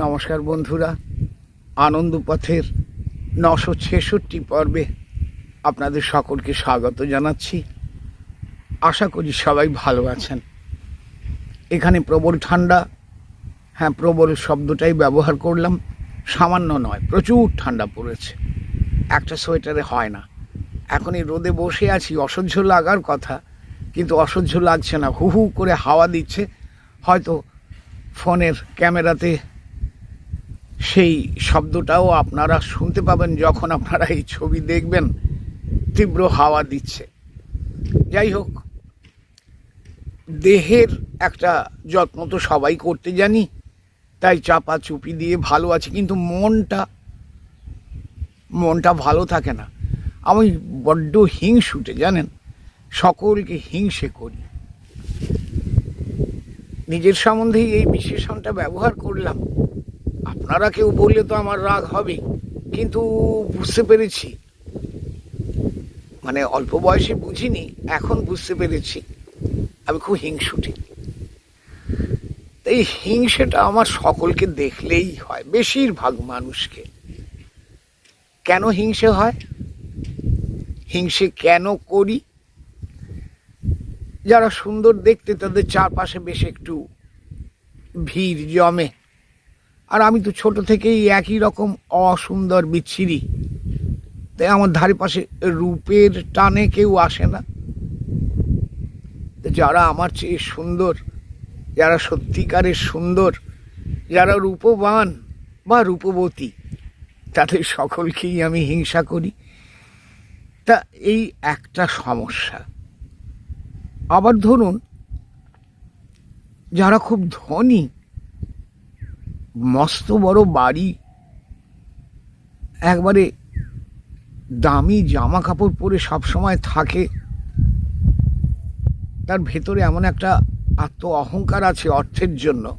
নমস্কার বন্ধুরা। আনন্দ পথের নশো ছেষট্টি পর্বে আপনাদের সকলকে স্বাগত জানাচ্ছি। আশা করি সবাই ভালো আছেন। এখানে প্রবল ঠান্ডা। হ্যাঁ প্রবল শব্দটাই ব্যবহার করলাম। সামান্য নয়, প্রচুর ঠান্ডা পড়েছে। একটা সোয়েটারে হয় না। এখন এই রোদে বসে আছি, অসহ্য লাগার কথা। কিন্তু অসহ্য লাগছে না, হু হু করে হাওয়া দিচ্ছে। হয়তো ফোনের ক্যামেরাতে সেই শব্দটাও আপনারা শুনতে পাবেন যখন আপনারা এই ছবি দেখবেন। তীব্র হাওয়া দিচ্ছে। যাই হোক, দেহের একটা যত্ন তো সবাই করতে জানি, তাই চাপা চুপি দিয়ে ভালো আছে, কিন্তু মনটা মনটা ভালো থাকে না। আমি বড্ড হিংসুটে, জানেন? সকলকে হিংসে করি। নিজের সম্বন্ধেই এই বিশেষণটা ব্যবহার করলাম। আপনারা কেউ বললে তো আমার রাগ হবে, কিন্তু বুঝতে পেরেছি। মানে অল্প বয়সে বুঝিনি, এখন বুঝতে পেরেছি। আমি খুব হিংসুটি। এই হিংসেটা আমার সকলকে দেখলেই হয়, বেশিরভাগ মানুষকে। কেন হিংসে হয়? হিংসে কেন করি? যারা সুন্দর দেখতে তাদের চারপাশে বেশ একটু ভিড় জমে। আর আমি তো ছোট থেকেই একই রকম অসুন্দর, বিচ্ছিরি। তাই আমার ধারে পাশে রূপের টানে কেউ আসে না। যারা আমার চেয়ে সুন্দর, যারা সত্যিকারের সুন্দর, যারা রূপবান বা রূপবতী, তাদের সকলকেই আমি হিংসা করি। তা এই একটা সমস্যা। আবার ধরুন, যারা খুব ধনী মস্ত বড় বাড়ি, একবারে দামি জামা কাপড় পরে সবসময় থাকে। তার ভেতরে এমন একটা আত্ম অহংকার আছে অর্থের জন্য,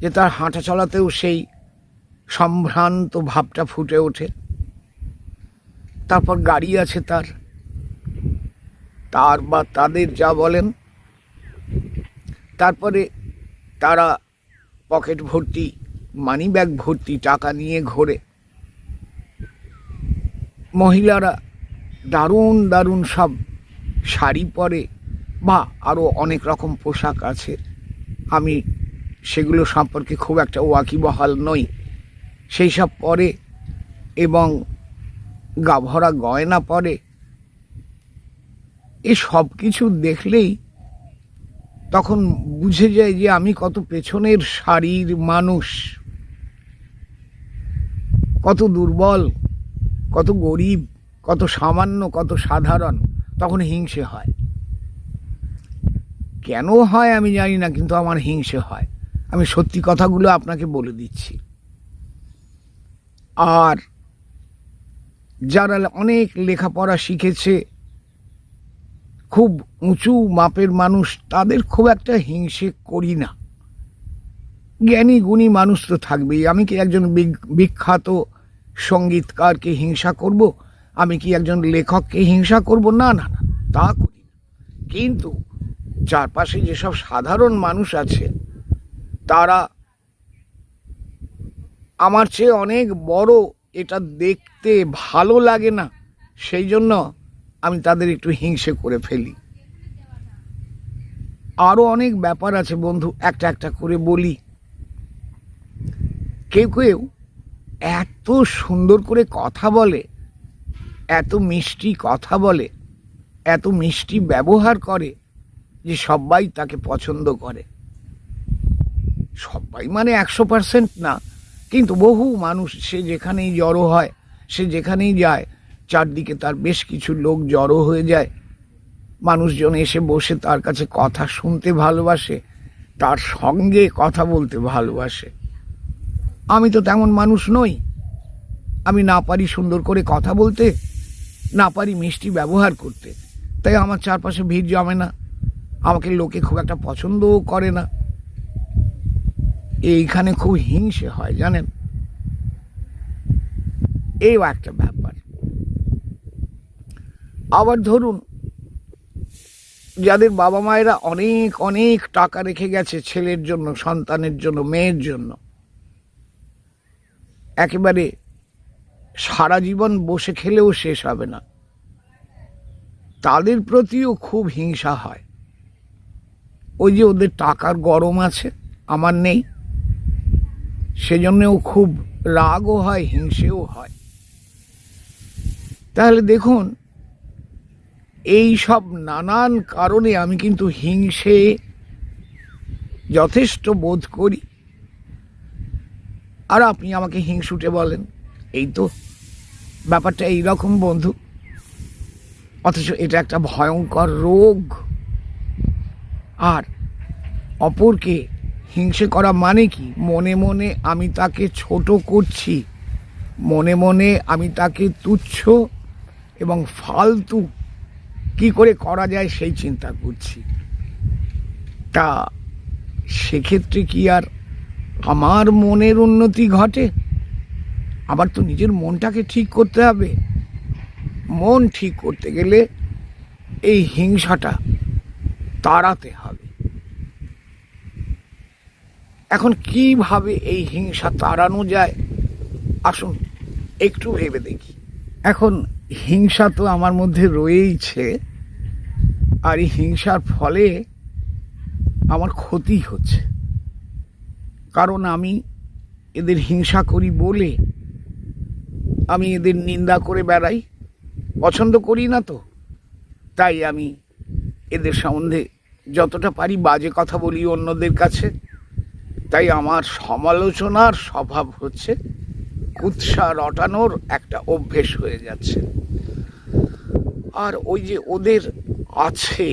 যে তার হাঁটা চলাতেও সেই সম্ভ্রান্ত ভাবটা ফুটে ওঠে। তারপর গাড়ি আছে তার। তার বা তাদের যা বলেন, তারপরে তারা পকেট ভর্তি মানি ব্যাগ ভর্তি, টাকা নিয়ে ঘোরে। মহিলারা দারুণ দারুণ সব শাড়ি পরে, বা আরও অনেক রকম পোশাক আছে। আমি সেগুলো সম্পর্কে খুব একটা ওয়াকিবহাল নই। সেই সব পরে এবং গাভরা গয়না পরে, এ সব কিছু দেখলেই তখন বুঝে যায় যে আমি কত পেছনের শাড়ির মানুষ। কত দুর্বল, কত গরিব, কত সামান্য, কত সাধারণ, তখন হিংসে হয়। কেন হয় আমি জানি না, কিন্তু আমার হিংসে হয়। আমি সত্যি কথাগুলো আপনাকে বলে দিচ্ছি। আর যারা অনেক লেখাপড়া শিখেছে খুব উঁচু মাপের মানুষ, তাদের খুব একটা হিংসে করি না। জ্ঞানী, গুণী মানুষ তো থাকবেই। আমি কি একজন বিখ্যাত সঙ্গীতকারকে হিংসা করব? আমি কি একজন লেখককে হিংসা করব? না না না, তা করি কিন্তু চারপাশে যেসব সাধারণ মানুষ আছে, তারা আমার চেয়ে অনেক বড় এটা দেখতে ভালো লাগে না। সেই জন্য আমি তাদের একটু হিংসে করে ফেলি। আরও অনেক ব্যাপার আছে বন্ধু, একটা একটা করে বলি। কেউ কেউ এত সুন্দর করে কথা বলে, এত মিষ্টি কথা বলে, এত মিষ্টি ব্যবহার করে যে সবাই তাকে পছন্দ করে। সবাই মানে একশো পার্সেন্ট না, কিন্তু বহু মানুষ সে যেখানেই জড়ো হয়, সে যেখানেই যায় চারদিকে তার বেশ কিছু লোক জড়ো হয়ে যায়। মানুষজন এসে বসে তার কাছে কথা শুনতে ভালোবাসে, তার সঙ্গে কথা বলতে ভালোবাসে। আমি তো তেমন মানুষ নই। আমি না পারি সুন্দর করে কথা বলতে, না পারি মিষ্টি ব্যবহার করতে। তাই আমার চারপাশে ভিড় জমে না। আমাকে লোকে খুব একটা পছন্দও করে না। এইখানে খুব হিংসে হয়, জানেন? এই একটা ব্যাপার। আবার ধরুন, যাদের বাবা মায়েরা অনেক অনেক টাকা রেখে গেছে ছেলের জন্য, সন্তানের জন্য, মেয়ের জন্য। একেবারে সারা জীবন বসে খেলেও শেষ হবে না। তাদের প্রতিও খুব হিংসা হয়। ওই যে ওদের টাকার গরম আছে, আমার নেই। সেজন্যও খুব রাগও হয়, হিংসেও হয়। তাহলে দেখুন এই সব নানান কারণে আমি কিন্তু হিংসে যথেষ্ট বোধ করি। আর আপনি আমাকে হিংসুটে বলেন, এই তো ব্যাপারটা এইরকম বন্ধু। অথচ এটা একটা ভয়ঙ্কর রোগ। আর অপরকে হিংসে করা মানে কি? মনে মনে আমি তাকে ছোট করছি, মনে মনে আমি তাকে তুচ্ছ এবং ফালতু কি করে করা যায় সেই চিন্তা করছি। তা সেক্ষেত্রে কি আর আমার মনের উন্নতি ঘটে? আবার তো নিজের মনটাকে ঠিক করতে হবে। মন ঠিক করতে গেলে এই হিংসাটা তাড়াতে হবে। এখন কীভাবে এই হিংসা তাড়ানো যায়? আসুন, একটু ভেবে দেখি। এখন হিংসা তো আমার মধ্যে রয়েইছে, আর এই হিংসার ফলে আমার ক্ষতি হচ্ছে। কারণ আমি এদের হিংসা করি বলে আমি এদের নিন্দা করে বেড়াই, পছন্দ করি না তো। তাই আমি এদের সম্বন্ধে যতটা পারি বাজে কথা বলি অন্যদের কাছে। তাই আমার সমালোচনার স্বভাব হচ্ছে। কুৎসা রটানোর একটা অভ্যেস হয়ে যাচ্ছে। আর ওই যে ওদের আছে,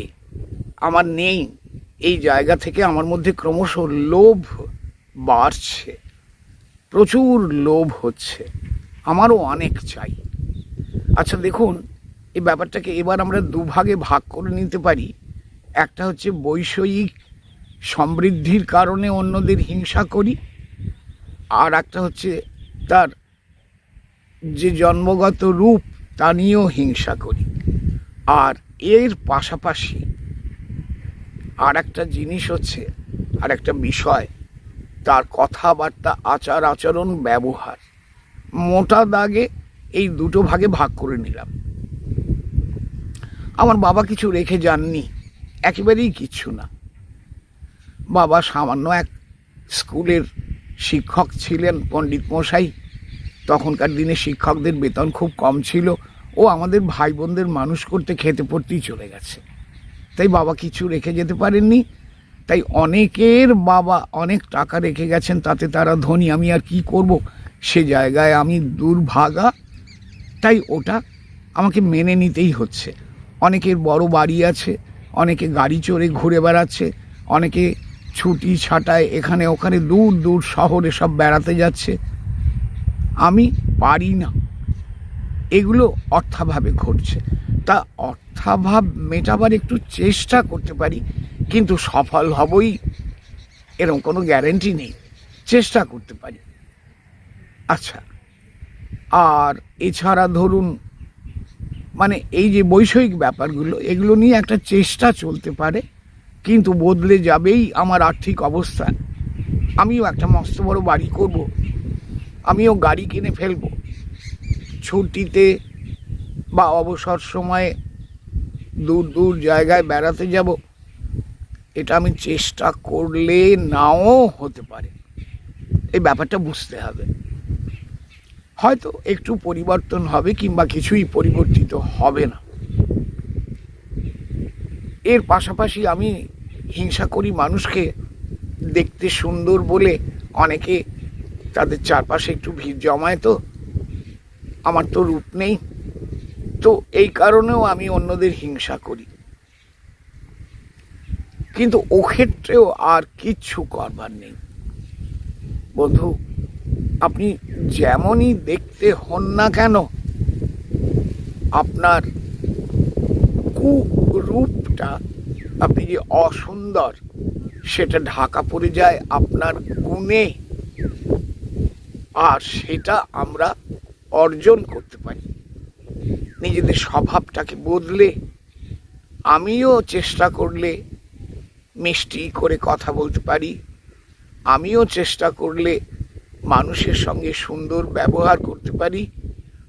আমার নেই, এই জায়গা থেকে আমার মধ্যে ক্রমশ লোভ বাড়ছে, প্রচুর লোভ হচ্ছে, আমারও অনেক চাই। আচ্ছা দেখুন, এই ব্যাপারটাকে এবার আমরা দুভাগে ভাগ করে নিতে পারি। একটা হচ্ছে বৈষয়িক সমৃদ্ধির কারণে অন্যদের হিংসা করি, আর একটা হচ্ছে তার যে জন্মগত রূপ, তা নিয়েও হিংসা করি। আর এর পাশাপাশি আর একটা জিনিস হচ্ছে আর একটা বিষয়, তার কথাবার্তা, আচার, আচরণ, ব্যবহার। মোটা দাগে এই দুটো ভাগে ভাগ করে নিলাম। আমার বাবা কিছু রেখে যাননি, একেবারেই কিচ্ছু না। বাবা সামান্য এক স্কুলের শিক্ষক ছিলেন পণ্ডিত মশাই। তখনকার দিনে শিক্ষকদের বেতন খুব কম ছিল। ও আমাদের ভাই বোনদের মানুষ করতে খেতে পড়তেই চলে গেছে। তাই বাবা কিছু রেখে যেতে পারেননি। তাই অনেকের বাবা অনেক টাকা রেখে গেছেন, তাতে তারা ধনী, আমি আর কি করব? সে জায়গায় আমি দুর্ভাগা। তাই ওটা আমাকে মেনে নিতেই হচ্ছে। অনেকের বড় বাড়ি আছে, অনেকে গাড়ি চড়ে ঘুরে বেড়াচ্ছে, অনেকে ছুটি ছাটায় এখানে ওখানে দূর দূর শহরে সব বেড়াতে যাচ্ছে। আমি পারি না। এগুলো অর্থাভাবে ঘটছে। তা অর্থাভাব মেটাবার একটু চেষ্টা করতে পারি, কিন্তু সফল হবই এরকম কোনো গ্যারেন্টি নেই। চেষ্টা করতে পারি। আচ্ছা আর এছাড়া ধরুন মানে এই যে বৈষয়িক ব্যাপারগুলো, এগুলো নিয়ে একটা চেষ্টা চলতে পারে। কিন্তু বদলে যাবেই আমার আর্থিক অবস্থা। আমিও একটা মস্ত বড় বাড়ি করব। আমিও গাড়ি কিনে ফেলব। ছুটিতে বা অবসর সময়ে দূর দূর জায়গায় বেড়াতে যাব। এটা আমি চেষ্টা করলে নাও হতে পারে। এই ব্যাপারটা বুঝতে হবে। হয়তো একটু পরিবর্তন হবে কিংবা কিছুই পরিবর্তিত হবে না। এর পাশাপাশি আমি হিংসা করি মানুষকে দেখতে সুন্দর বলে। অনেকে তাদের চারপাশে একটু ভিড় জমায় তো। আমার তো রূপ নেই। তো এই কারণেও আমি অন্যদের হিংসা করি। কিন্তু ও ক্ষেত্রেও আর কিচ্ছু করবার নেই। বন্ধু, আপনি যেমনই দেখতে হন না কেন, আপনার কুরূপটা আপনি যে অসুন্দর, সেটা ঢাকা পড়ে যায় আপনার গুণে। আর সেটা আমরা অর্জন করতে পারি। নিজেদের স্বভাবটাকে বদলে, আমিও চেষ্টা করলে মিষ্টি করে কথা বলতে পারি। আমিও চেষ্টা করলে মানুষের সঙ্গে সুন্দর ব্যবহার করতে পারি।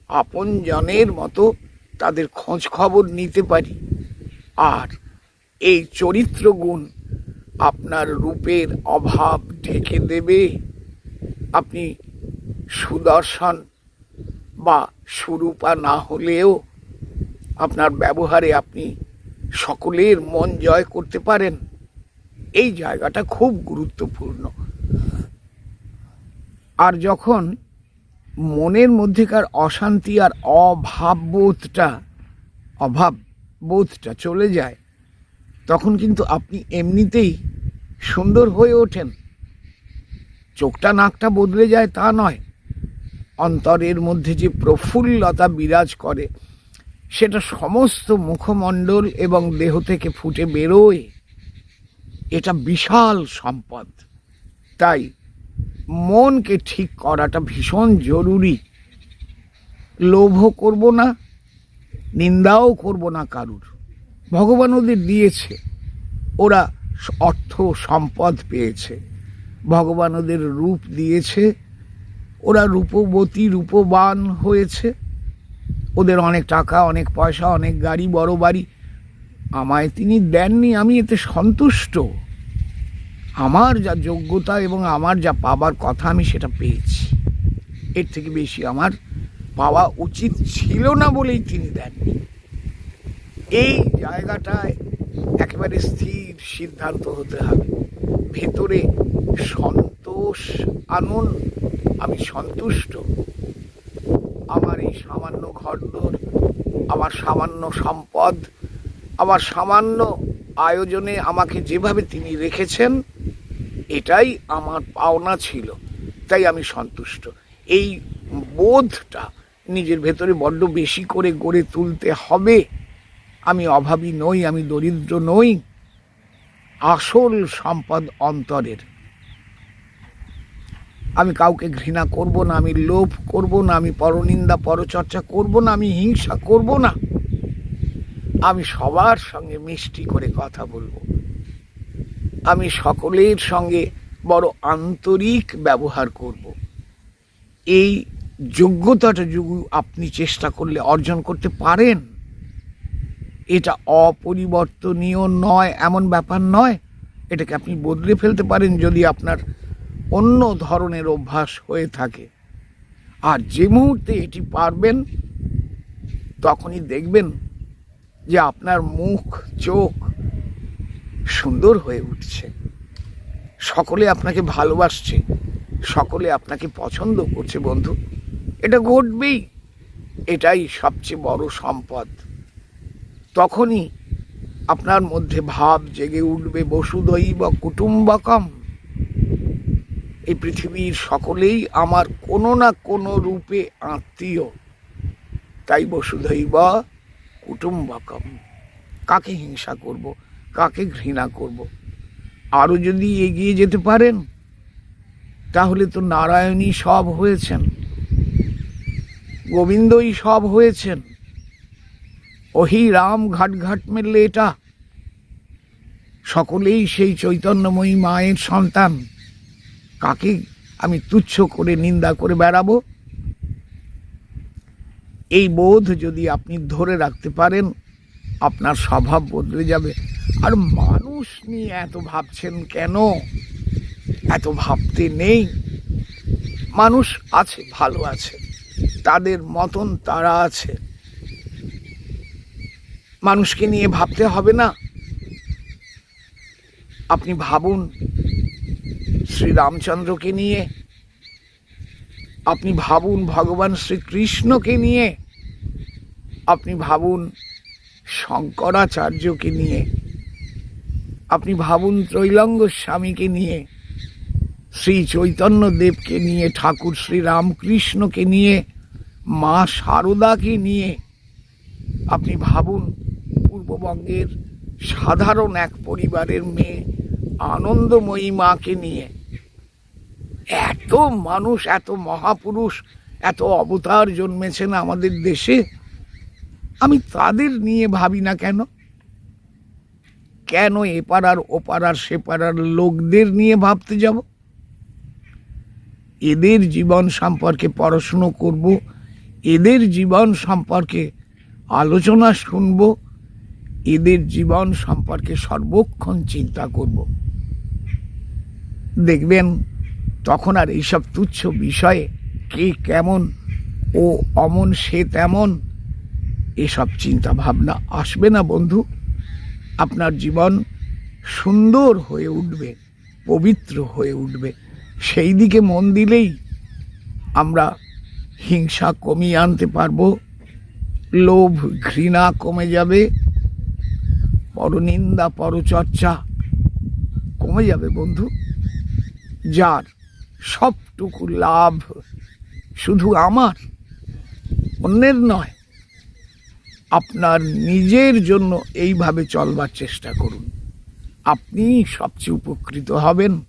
আপন জনের মতো তাদের খোঁজ খবর নিতে পারি। আর এই চরিত্রগুণ আপনার রূপের অভাব ঢেকে দেবে। আপনি সুদর্শন বা সুরূপা না হলেও আপনার ব্যবহারে আপনি সকলের মন জয় করতে পারেন। এই জায়গাটা খুব গুরুত্বপূর্ণ। আর যখন মনের মধ্যেকার অশান্তি আর অভাববোধটা, অভাব বোধটা চলে যায়, তখন কিন্তু আপনি এমনিতেই সুন্দর হয়ে ওঠেন। চোখটা নাকটা বদলে যায় তা নয়। অন্তরের মধ্যে যে প্রফুল্লতা বিরাজ করে, সেটা সমস্ত মুখমণ্ডল এবং দেহ থেকে ফুটে বেরোয়। এটা বিশাল সম্পদ। তাই মনকে ঠিক করাটা ভীষণ জরুরি। লোভ করব না নিন্দাও করব না কারুর। ভগবান ওদের দিয়েছে। ওরা অর্থ সম্পদ পেয়েছে। ভগবান ওদের রূপ দিয়েছে। ওরা রূপবতী, রূপবান হয়েছে। ওদের অনেক টাকা, অনেক পয়সা, অনেক গাড়ি, বড় বাড়ি আমায় তিনি দেননি, আমি এতে সন্তুষ্ট। আমার যা যোগ্যতা এবং আমার যা পাবার কথা আমি সেটা পেয়েছি। এর থেকে বেশি আমার পাওয়া উচিত ছিল না বলেই তিনি দেননি। এই জায়গাটায় একেবারে স্থির সিদ্ধান্ত হতে হবে। ভেতরে সন্তোষ আনন্দ আমি সন্তুষ্ট। আমার এই সামান্য ঘরদোর আমার সামান্য সম্পদ, আমার সামান্য আয়োজনে আমাকে যেভাবে তিনি রেখেছেন, এটাই আমার পাওনা ছিল। তাই আমি সন্তুষ্ট। এই বোধটা নিজের ভেতরে বড্ড বেশি করে গড়ে তুলতে হবে। আমি অভাবী নই, আমি দরিদ্র নই। আসল সম্পদ অন্তরের। আমি কাউকে ঘৃণা করব না, আমি লোভ করব না, আমি পরনিন্দা, পরচর্চা করব না, আমি হিংসা করব না। আমি সবার সঙ্গে মিষ্টি করে কথা বলব। আমি সকলের সঙ্গে বড় আন্তরিক ব্যবহার করব। এই যোগ্যতাটা আপনি চেষ্টা করলে অর্জন করতে পারেন। এটা অপরিবর্তনীয় নয়, এমন ব্যাপার নয়। এটাকে আপনি বদলে ফেলতে পারেন যদি আপনার অন্য ধরনের অভ্যাস হয়ে থাকে। আর যে মুহূর্তে এটি পারবেন, তখনই দেখবেন যে আপনার মুখ, চোখ সুন্দর হয়ে উঠছে। সকলে আপনাকে ভালোবাসছে, সকলে আপনাকে পছন্দ করছে বন্ধু। এটা ঘটবেই। এটাই সবচেয়ে বড় সম্পদ। তখনই আপনার মধ্যে ভাব জেগে উঠবে বসুদৈব কুটুম্বকম, এই পৃথিবীর সকলেই আমার কোনো না কোনো রূপে আত্মীয়। তাই বসুধৈব কুটুম্বকম, কাকে হিংসা করব, কাকে ঘৃণা করব? আরও যদি এগিয়ে যেতে পারেন, তাহলে তো নারায়ণই সব হয়েছেন। গোবিন্দই সব হয়েছেন। ওহি রাম ঘাট ঘাট মেললে এটা। সকলেই সেই চৈতন্যময়ী মায়ের সন্তান। কাকে আমি তুচ্ছ করে নিন্দা করে বেড়াবো? এই বোধ যদি আপনি ধরে রাখতে পারেন, আপনার স্বভাব বদলে যাবে। আর মানুষ নিয়ে এত ভাবছেন কেন? এত ভাবতে নেই। মানুষ আছে, ভালো আছে। তাদের মতন তারা আছে। মানুষকে নিয়ে ভাবতে হবে না। আপনি ভাবুন শ্রীরামচন্দ্রকে নিয়ে, আপনি ভাবুন ভগবান শ্রীকৃষ্ণকে নিয়ে, আপনি ভাবুন শঙ্করাচার্যকে নিয়ে, আপনি ভাবুন ত্রৈলঙ্গ স্বামীকে নিয়ে। শ্রী চৈতন্য দেবকে নিয়ে, ঠাকুর শ্রী রামকৃষ্ণকে নিয়ে, মা শারদাকে নিয়ে। আপনি ভাবুন, পূর্ববঙ্গের সাধারণ এক পরিবারের মেয়ে, আনন্দময়ী মাকে নিয়ে। এত মানুষ, এত মহাপুরুষ, এত অবতার জন্মেছেন আমাদের দেশে। আমি তাদের নিয়ে ভাবি না কেন? কেন এপাড়ার ওপাড়ার সেপাড়ার লোকদের নিয়ে ভাবতে যাব? এদের জীবন সম্পর্কে পড়াশুনো করব, এদের জীবন সম্পর্কে আলোচনা শুনব, এদের জীবন সম্পর্কে সর্বক্ষণ চিন্তা করব। দেখবেন, তখন আর এইসব তুচ্ছ বিষয়ে কে কেমন ও অমন সে তেমন এসব চিন্তা ভাবনা আসবে না বন্ধু। আপনার জীবন সুন্দর হয়ে উঠবে, পবিত্র হয়ে উঠবে। সেই দিকে মন দিলেই আমরা হিংসা কমিয়ে আনতে পারব। লোভ, ঘৃণা কমে যাবে। পরনিন্দা, পরচর্চা কমে যাবে বন্ধু। যার সবটুকু লাভ শুধু আমার, অন্যের নয়, আপনার নিজের জন্য এইভাবে চলবার চেষ্টা করুন। আপনি সবচেয়ে উপকৃত হবেন।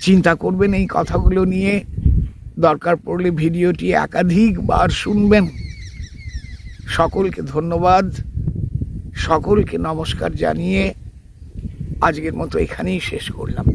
চিন্তা করবেন এই কথাগুলো নিয়ে। দরকার পড়লে ভিডিওটি একাধিকবার শুনবেন। সকলকে ধন্যবাদ। সকলকে নমস্কার জানিয়ে আজকের মতো এখানেই শেষ করলাম।